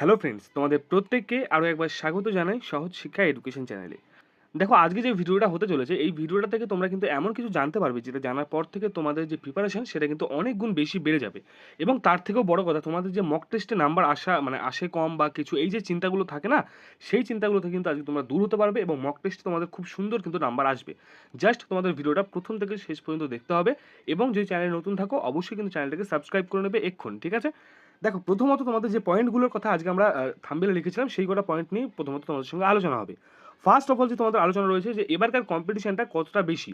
Hello friends তোমাদের প্রত্যেককে আরও একবার স্বাগত জানাই সহজ শিক্ষা এডুকেশন চ্যানেলে দেখো, আজকে যে ভিডিওটা হতে চলেছে, এই ভিডিওটা থেকে তোমরা কিন্তু এমন কিছু জানতে পারবে যেটা জানার পর থেকে তোমাদের যে প্রিপারেশন সেটা কিন্তু অনেক গুণ বেশি বেড়ে যাবে। এবং তার থেকেও বড় কথা, তোমাদের যে মক টেস্টে নাম্বার আসা মানে আসে কম বা কিছু, এই যে চিন্তাগুলো থাকে না, সেই চিন্তাগুলো থেকে কিন্তু আজকে তোমরা দূর হতে পারবে এবং মক টেস্টে তোমাদের খুব সুন্দর কিন্তু নাম্বার আসবে। জাস্ট তোমাদের ভিডিওটা প্রথম থেকে শেষ পর্যন্ত দেখতে হবে এবং যদি চ্যানেলে নতুন থাকো, অবশ্যই কিন্তু চ্যানেলটাকে সাবস্ক্রাইব করে নেবে এক্ষুনি, ঠিক আছে? দেখো, প্রথমত তোমাদের যে পয়েন্টগুলোর কথা আজকে আমরা থাম্বেলে লিখেছিলাম, সেই কটা পয়েন্ট নিয়ে প্রথমত তোমাদের সঙ্গে আলোচনা হবে। ফার্স্ট অফ অল যে তোমাদের আলোচনা রয়েছে যে, এবারকার কম্পিটিশনটা কতটা বেশি?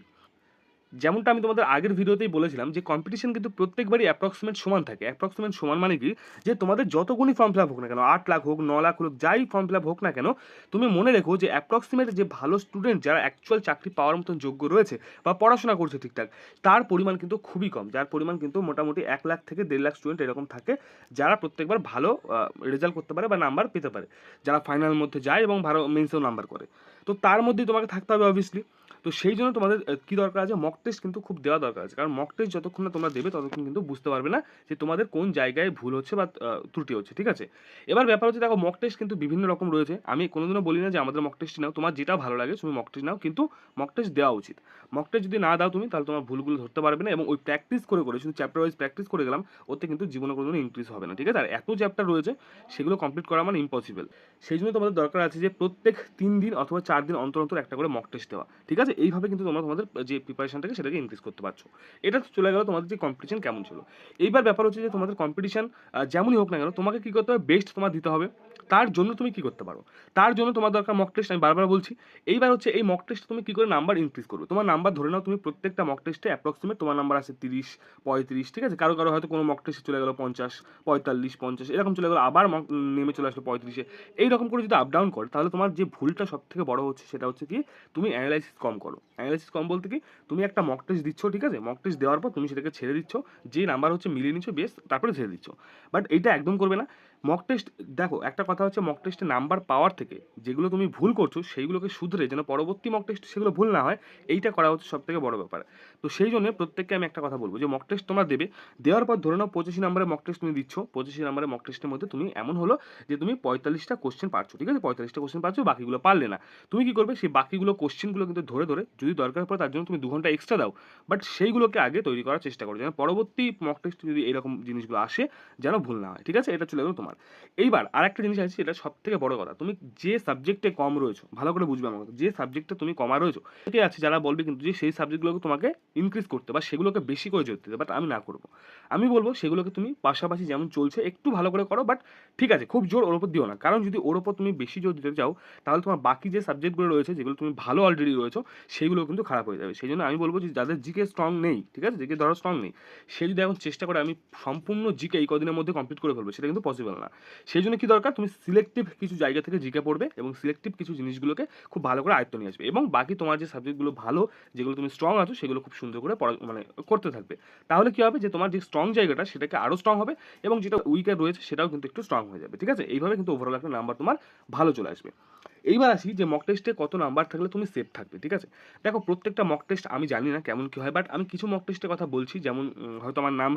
যেমনটা আমি তোমাদের আগের ভিডিওতেই বলেছিলাম যে কম্পিটিশন কিন্তু প্রত্যেকবারই অ্যাপ্রক্সিমেট সমান থাকে। অ্যাপ্রক্সিমেট সমান মানে কি? যে তোমাদের যতগুলি ফর্ম ফিল আপ হোক না কেন, আট লাখ হোক, ন লাখ হোক, যাই ফর্ম ফিল আপ হোক না কেন, তুমি মনে রেখো যে অ্যাপ্রক্সিমেট যে ভালো স্টুডেন্ট যারা অ্যাকচুয়াল চাকরি পাওয়ার মতন যোগ্য রয়েছে বা পড়াশোনা করছে ঠিকঠাক, তার পরিমাণ কিন্তু খুবই কম। যার পরিমাণ কিন্তু মোটামুটি এক লাখ থেকে দেড় লাখ স্টুডেন্ট এরকম থাকে, যারা প্রত্যেকবার ভালো রেজাল্ট করতে পারে বা নাম্বার পেতে পারে। যারা ফাইনাল মধ্যে যায় এবং ভালো মেন্সেও নাম্বার করে। তো তার মধ্যেই তোমাকে থাকতে হবে অবভিয়াসলি তো সেই জন্য তোমাদের কি দরকার আছে? মক টেস্ট কিন্তু খুব দেওয়া দরকার আছে। কারণ মক টেস্ট যতক্ষণ না তোমরা দেবে, ততক্ষণ কিন্তু বুঝতে পারবে না যে তোমাদের কোন জায়গায় ভুল হচ্ছে বা ত্রুটি হচ্ছে, ঠিক আছে? এবার ব্যাপার হচ্ছে, দেখো মক টেস্ট কিন্তু বিভিন্ন রকম রয়েছে। আমি কোনোদিনও বলি না যে আমাদের মক টেস্ট নাও। তোমার যেটা ভালো লাগে, তুমি মক টেস্ট নাও। কিন্তু মক টেস্ট দেওয়া উচিত। মক টেস্ট যদি না দাও তুমি, তাহলে তোমার ভুলগুলো ধরতে পারবে না। এবং ওই প্র্যাকটিস করে করে, শুধু চ্যাপ্টার ওয়াইজ প্র্যাকটিস করে গেলাম, ওতে কিন্তু জীবনে কোনোদিনও ইনক্রিজ হবে না, ঠিক আছে? আর এত চ্যাপ্টার রয়েছে, সেগুলো কমপ্লিট করা মানে ইম্পসিবল সেই জন্য তোমাদের দরকার আছে যে প্রত্যেক তিন দিন অথবা চার দিন অন্তর অন্তর একটা করে মক টেস্ট দেওয়া, ঠিক আছে? এইভাবে কিন্তু তোমরা তোমাদের, যে প্রিপারেশনটাকে সেটাকে ইনক্রিজ করতে পারছ। এটা চলে গেল তোমাদের যে কম্পিটিশন কেমন ছিল। এইবার ব্যাপার হচ্ছে যে তোমাদের কম্পিটিশন যেমনই হোক না কেন, তোমাকে কী করতে হবে? বেস্ট তোমার দিতে হবে। তার জন্য তুমি কি করতে পারো? তার জন্য তোমার দরকার মক টেস্ট আমি বারবার বলছি। এইবার হচ্ছে এই মক টেস্ট তুমি কি করে নাম্বার ইনক্রিজ করবে? তোমার নাম্বার ধরে নাও, তুমি প্রত্যেকটা মক টেস্টে অ্যাপ্রক্সিমেট তোমার নাম্বার আছে তিরিশ, পঁয়ত্রিশ, ঠিক আছে? কারও কারও হয়তো কোনো মক টেস্টে চলে গেলো পঞ্চাশ, পঁয়তাল্লিশ, পঞ্চাশ, এরকম চলে গেলো, আবার mock নেমে চলে আসলো পঁয়ত্রিশে। এইরকম করে যদি আপ ডাউন করে, তাহলে তোমার যে ভুলটা সব থেকে বড় হচ্ছে সেটা হচ্ছে কি? তুমি অ্যানালাইসিস কম করো। অ্যানালাইসিস কম বলতে কি, তুমি একটা মক টেস্ট দিচ্ছ, ঠিক আছে? মক টেস্ট দেওয়ার পর তুমি সেটাকে ছেড়ে দিচ্ছ, যে নাম্বার হচ্ছে মিলিয়ে নিচ্ছ, বেশ, তারপরে ছেড়ে দিচ্ছ। বাট এটা একদম করবে না। মক টেস্ট দেখো, একটা কথা হচ্ছে মক টেস্টে নাম্বার পাওয়ার থেকে যেগুলো তুমি ভুল করছ, সেইগুলোকে শুধরে যেন পরবর্তী মক টেস্ট সেগুলো ভুল না হয়, এইটা করা হচ্ছে সব থেকে বড় ব্যাপার। তো সেই জন্য প্রত্যেককে আমি একটা কথা বলব যে মক টেস্ট তোমরা দেবে, দেওয়ার পর ধরে নাও পঁচিশি নম্বরে মক টেস্ট তুমি দিচ্ছ, পঁচিশি নম্বরে মক টেস্টের মধ্যে তুমি এমন হলো যে, তুমি পঁয়তাল্লিশটা কোশ্চেন পারছ ঠিক আছে? পঁয়তাল্লিশটা কোশ্চেন পারছ বাকিগুলো পারলে না। তুমি কি করবে, সেই বাকিগুলো কোশ্চেনগুলো কিন্তু ধরে ধরে, যদি দরকার পড়ে তার জন্য তুমি দু ঘণ্টা এক্সট্রা দাও বাট সেইগুলোকে আগে তৈরি করার চেষ্টা করো, যেন পরবর্তী মক টেস্ট যদি এরকম জিনিসগুলো আসে, যেন ভুল না হয়, ঠিক আছে? এটা চলে গেলো তোমার। এইবার আর একটা জিনিস আছে এটা সব থেকে বড় কথা। তুমি যে সাবজেক্টে কম রয়েছো, ভালো করে বুঝবে আমার কথা, যে সাবজেক্টে তুমি কমা রয়েছো ঠিক আছে যারা বলবে কিন্তু যে সেই সাবজেক্টগুলোকে তোমাকে ইনক্রিজ করতে বা সেগুলোকে বেশি করে জোর দিতে বাট আমি না করব। আমি বলব সেগুলোকে তুমি পাশাপাশি যেমন চলছে, একটু ভালো করে করো বাট ঠিক আছে, খুব জোর ওর উপর দিও না। কারণ যদি ওর উপর তুমি বেশি জোর দিতে চাও, তাহলে তোমার বাকি যে সাবজেক্টগুলো রয়েছে, যেগুলো তুমি ভালো অলরেডি রয়েছো, সেগুলো কিন্তু খারাপ হয়ে যাবে। সেই জন্য আমি বলব যে যাদের জিকে স্ট্রং নেই, ঠিক আছে জিকে ধরো স্ট্রং নেই, সে যদি এখন চেষ্টা করে আমি সম্পূর্ণ জিকে এই কদিনের মধ্যে কমপ্লিট করে ফেলব, সেটা কিন্তু পসিবল না। সেই জন্য কি দরকার? তুমি সিলেক্টিভ কিছু জায়গা থেকে জিকে পড়বে এবং সিলেক্টিভ কিছু জিনিসগুলোকে খুব ভালো করে আয়ত্ত নিয়ে আসবে এবং বাকি তোমার যে সাবজেক্টগুলো ভালো, যেগুলো তুমি স্ট্রং আছো, সেগুলো খুব সুন্দর করে পড়া মানে করতে থাকবে। তাহলে কি হবে? যে তোমার যে স্ট্রং জায়গাটা, সেটাকে আরও স্ট্রং হবে এবং যেটা উইকার রয়েছে, সেটাও কিন্তু একটু স্ট্রং হয়ে যাবে, ঠিক আছে? এইভাবে কিন্তু ওভারঅল একটা নাম্বার তোমার ভালো চলে আসবে। এইবার আসি যে মক টেস্টে কত নাম্বার থাকলে তুমি সেফ থাকবে, ঠিক আছে? দেখো, প্রত্যেকটা মক টেস্ট আমি জানি না কেমন কী হয় বাট আমি কিছু মক টেস্টের কথা বলছি, যেমন হয়তো আমার নাম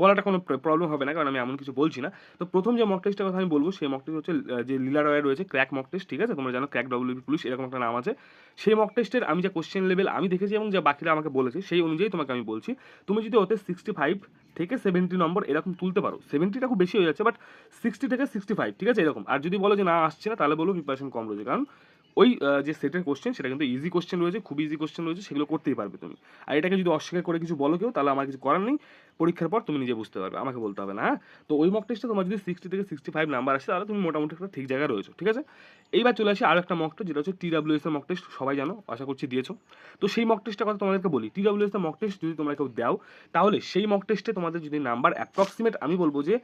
বলাটা কোনো প্রবলেম হবে না, কারণ আমি এমন কিছু বলছি না। তো প্রথম যে মক টেস্টের কথা আমি বলব, সেই মক টেস্ট হচ্ছে যে লীলা রয় রয়েছে ক্র্যাক মক টেস্ট ঠিক আছে? তোমরা জানো ক্র্যাক ডব্লিউবি পুলিশ এরকম একটা নাম আছে। সেই মক টেস্টের আমি যে কোশ্চেন লেভেল আমি দেখেছি এবং যা বাকিরা আমাকে বলেছে, সেই অনুযায়ী তোমাকে আমি বলছি। তুমি যদি ওতে সিক্সটি ফাইভ থেকে সেভেন্টি নম্বর এরকম তুলতে পারো। সেভেন্টিটা খুব বেশি হয়ে যাচ্ছে বাট সিক্সটি থেকে সিক্সটি ফাইভ ঠিক আছে? এরকম। আর যদি বলো যে না, আসছে না, তাহলে বলো প্রিপারেশন কম রয়েছে। কারণ ওই যে সেটের কোশ্চেন সেটা কিন্তু ইজি কোশ্চেন রয়েছে, খুব ইজি কোশ্চেন রয়েছে, সেগুলো করতেই পারবে তুমি। আর এটাকে যদি অস্বীকার করে কিছু বলো কেউ, তাহলে আমার কিছু করার নেই। পরীক্ষার পর তুমি নিজে বুঝতে পারবে, আমাকে বলতে হবে না হ্যাঁ? তো ওই মক টেস্টে তোমার যদি সিক্সটি থেকে সিক্সটি ফাইভ নাম্বার আসে, তাহলে তুমি মোটামুটি একটা ঠিক জায়গায় রয়েছো, ঠিক আছে? এইবার চলে আসি আরও একটা মক টেস্ট যেটা হচ্ছে টি টিডাব্লিউএস এর মক টেস্ট সবাই জানো, আশা করছি দিয়েছ। তো সেই মক টেস্টের কথা তোমাদেরকে বলি টিডাব্লিউএস এর মক টেস্ট যদি তোমরা কেউ দাও, তাহলে সেই মক টেস্টে তোমাদের যদি নাম্বার অ্যাপ্রক্সিমেট আমি বলব যে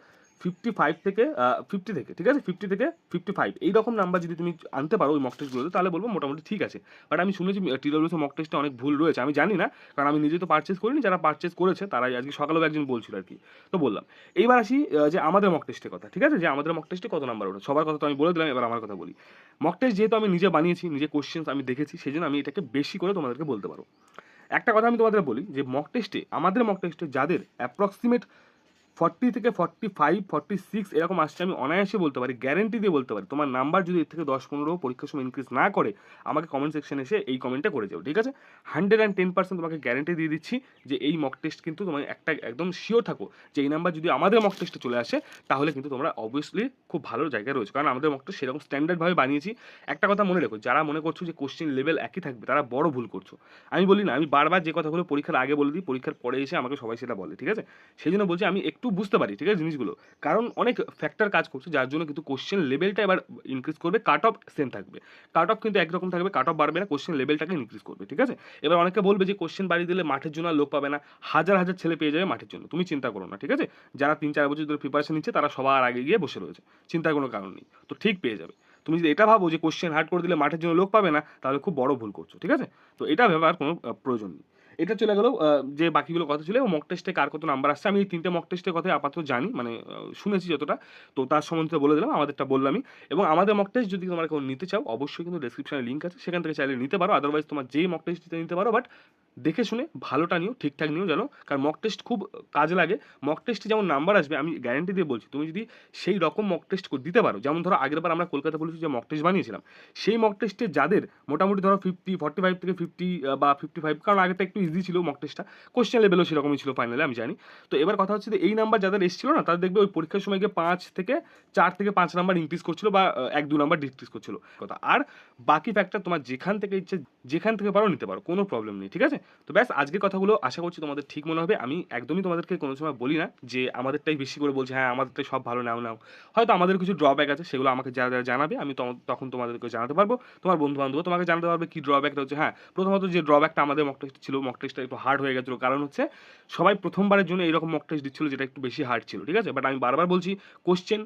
ফিফটি ফাইভ থেকে ফিফটি থেকে, ঠিক আছে? ফিফটি থেকে ফিফটি ফাইভ এইরকম নাম্বার যদি তুমি আনতে পারো ওই মক টেস্টগুলোতে তাহলে বলব মোটামুটি ঠিক আছে। বাট আমি শুনেছি টিডব্লিউএস মক টেস্টে অনেক ভুল রয়েছে। আমি জানি না, কারণ আমি নিজে তো পারচেস করিনি। যারা পারচেস করেছে, তারাই আজকে সকালেও একজন বলছিল আর কি। তো বললাম, এইবার আসি যে আমাদের মক টেস্টের কথা, ঠিক আছে? যে আমাদের মক টেস্টে কত নাম্বার ওঠে সবার কথা তো আমি বলে দিলাম, এবার আমার কথা বলি। মক টেস্ট যেহেতু আমি নিজে বানিয়েছি, নিজে কোশ্চেন্স আমি দেখেছি সেই জন্য আমি এটাকে বেশি করে তোমাদেরকে বলতে পারব একটা কথা আমি তোমাদের বলি, যে মক টেস্টে আমাদের মক টেস্টে যাদের অ্যাপ্রক্সিমেট ফর্টি থেকে ফর্টি ফাইভ ফর্টি সিক্স এরকম আসছে, আমি অনায়াসে বলতে পারি গ্যারেন্টি দিয়ে বলতে পারি। তোমার নাম্বার যদি এর থেকে দশ পনেরো পরীক্ষার সময় ইনক্রিজ না করে, আমাকে কমেন্ট সেকশনে এসে এই কমেন্টটা করে যাও, ঠিক আছে? হান্ড্রেড অ্যান্ড টেন পার্সেন্ট তোমাকে গ্যারেন্টি দিয়ে দিচ্ছি যে এই মক টেস্ট কিন্তু তোমার একটা একদম শিওর থাকো যে এই নাম্বার যদি আমাদের মক টেস্টে চলে আসে, তাহলে কিন্তু তোমরা অবভিয়াসলি খুব ভালো জায়গায় রয়েছে। কারণ আমাদের মক টেস্ট সেরকম স্ট্যান্ডার্ডভাবে বানিয়েছি। একটা কথা মনে রেখো, যারা মনে করছ যে কোশ্চেন লেভেল একই থাকবে, তারা বড় ভুল করছ। আমি বলি না, আমি বারবার যে কথাগুলো পরীক্ষার আগে বলে দিই, পরীক্ষার পরে এসে আমাকে সবাই সেটা বলে, ঠিক আছে? সেই জন্য বলছি আমি একটু বুঝতে পারি, ঠিক আছে, জিনিসগুলো। কারণ অনেক ফ্যাক্টর কাজ করছে, যার জন্য কিন্তু কোশ্চেন লেভেলটা এবার ইনক্রিজ করবে কাট অফ সেম থাকবে। কাট অফ কিন্তু একরকম থাকবে কাট অফ বাড়বে না কোশ্চেন লেভেলটাকে ইনক্রিজ করবে, ঠিক আছে? এবার অনেকে বলবে যে কোশ্চেন বাড়িয়ে দিলে মাঠের জন্য আর লোক পাবে না। হাজার হাজার ছেলে পেয়ে যাবে মাঠের জন্য, তুমি চিন্তা করো না, ঠিক আছে? যারা তিন চার বছর ধরে প্রিপারেশন নিচ্ছে, তারা সবার আগে গিয়ে বসে রয়েছে, চিন্তার কোনো কারণ নেই, তো ঠিক পেয়ে যাবে। তুমি যদি এটা ভাবো যে কোশ্চেন হার্ড করে দিলে মাঠের জন্য লোক পাবে না, তাহলে খুব বড় ভুল করছ, ঠিক আছে? তো এটা ভেবার কোনো প্রয়োজন নেই। এটা চলে গেল যে বাকিগুলো কথা ছিল মক টেস্টে কার কত নাম্বার আসছে, আমি এই তিনটে মক টেস্টের কথাই আপাতত জানি মানে শুনেছি যতটা, তো তার সম্বন্ধে বলে দিলাম, আমাদেরটা বললামই এবং আমাদের মক টেস্ট যদি তোমরা কেউ নিতে চাও, অবশ্যই কিন্তু ডেসক্রিপশনে লিঙ্ক আছে, সেখান থেকে চাইলে নিতে পারো আদারওয়াইজ তোমার যেই মক টেস্ট দিতে নিতে পারো বাট দেখে শুনে ভালোটা নিও, ঠিকঠাক নিও জানো কারণ মক টেস্ট খুব কাজে লাগে। মক টেস্টে যেমন নাম্বার আসবে, আমি গ্যারেন্টি দিয়ে বলছি, তুমি যদি সেই রকম মক টেস্ট দিতে পারো, যেমন ধরো আগের বার আমরা কলকাতা পুলিশে যে মক টেস্ট বানিয়েছিলাম, সেই মক টেস্টে যাদের মোটামুটি ধরো ফিফটি ফর্টি ফাইভ থেকে ফিফটি বা ফিফটি ফাইভ কারণ আগেটা একটু ইজি ছিল মক টেস্টটা কোশ্চেন লেভেলও সেরকমই ছিল ফাইনালে আমি জানি। তো এবার কথা হচ্ছে যে এই নাম্বার যাদের এসেছিল না তাদের দেখবে ওই পরীক্ষার সময় গিয়ে পাঁচ থেকে চার থেকে পাঁচ নাম্বার ইনক্রিজ করছিল বা এক দু নাম্বার ডিক্রিজ করছিল। কথা। আর বাকি ফ্যাক্টর তোমার যেখান থেকে ইচ্ছে, যেখান থেকে পারো নিতে পারো, কোনো প্রবলেম নেই, ঠিক আছে? তো ব্যাস, আজকের কথাগুলো আশা করছি তোমাদের ঠিক মনে হবে। আমি একদমই তোমাদেরকে কোনো সময় বলি না যে আমাদেরটাই বেশি করে বলছি হ্যাঁ আমাদেরটাই সব ভালো, নাও নাও। হয়তো আমাদের কিছু ড্রব্যাক আছে, সেগুলো আমাকে যারা যারা জানাবে, আমি তখন তোমাদেরকে জানাতে পারব। তোমার বন্ধু বান্ধব তোমাকে জানাতে পারবে কি ড্রব্যাকটা হচ্ছে হ্যাঁ প্রথমত যে ড্রব্যাকটা আমাদের মক টেস্ট ছিল মক টেস্টটা একটু হার্ড হয়ে গেছিল। কারণ হচ্ছে সবাই প্রথমবারের জন্য এরকম মক টেস্ট দিচ্ছিল যেটা একটু বেশি হার্ড ছিল, ঠিক আছে? বাট আমি বারবার বলছি কোশ্চেন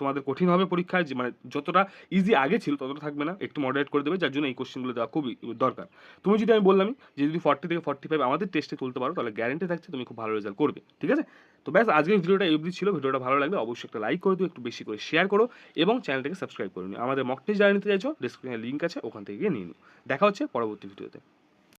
তোমাদের কঠিন হবে পরীক্ষায়, যে মানে যতটা ইজি আগে ছিল ততটা থাকবে না। একটু মডারেট করে দেবে, যার জন্য এই কোশ্চেনগুলো দেওয়া খুবই দরকার। তুমি যদি আমি বললামই যে যদি ফর্টি থেকে ফর্টি ফাইভ আমাদের টেস্টে তুলতে পারো, তাহলে গ্যারেন্টি থাকছে তুমি খুব ভালো রেজাল্ট করবে, ঠিক আছে? তো ব্যাস, আজকের ভিডিওটা এই অবধি ছিল। ভিডিওটা ভালো লাগলে অবশ্যই একটা লাইক করে দিও, একটু বেশি করে শেয়ার করো, এবং চ্যানেলটাকে সাবস্ক্রাইব করে নিও। আমাদের মক টেস্ট যারা নিতে চাইছো ডিসক্রিপশনে লিঙ্ক আছে, ওখান থেকে গিয়ে নিয়ে নিও। দেখা হচ্ছে পরবর্তী ভিডিওতে।